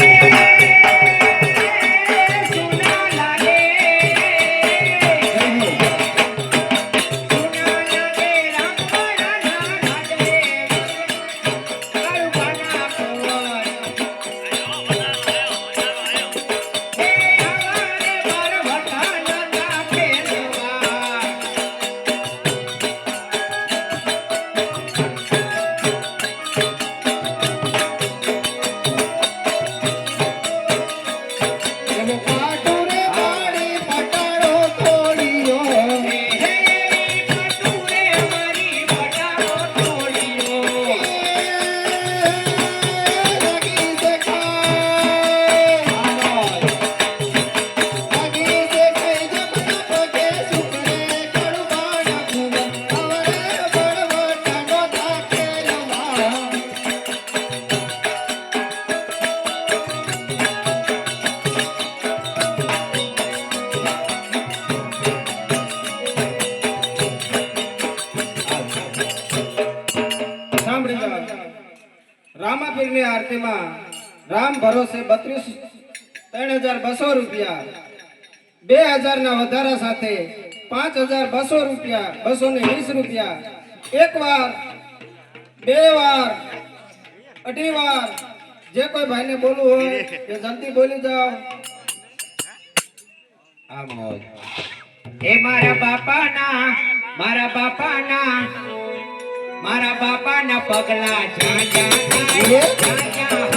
Thank you. રામાપીરની આરતીમાં રામ ભરોસે બત્રીસ, ત્રણ હજાર બસો રૂપિયા, બે હજાર ના વધારા સાથે પાંચ હજાર બસો રૂપિયા બસો ને વીસ રૂપિયા. એક વાર, બે વાર, અઢી વાર, જે કોઈ ભાઈને બોલવું હોય, એ જલ્દી બોલી જાઓ. આ મોજ એ મારા બાપાના મારા બાપાના મારા બાપાના પગલા જા જા જા. ત્યાં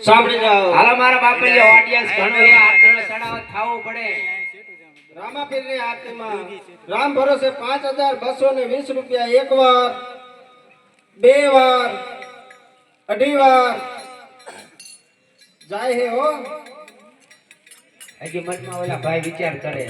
સાંભળી જાઓ હાલો મારા બાપા ઓડિયન્સ ઘણો એ આટલો ચડાવ થાવો પડે. રામાપીરની આરતીમાં રામ ભરોસે પાંચ હજાર બસો ને વીસ રૂપિયા એક વાર બે વાર અઢી વાર. જાય હે હો. હજી મનમાં ઓલા ભાઈ વિચાર કરે.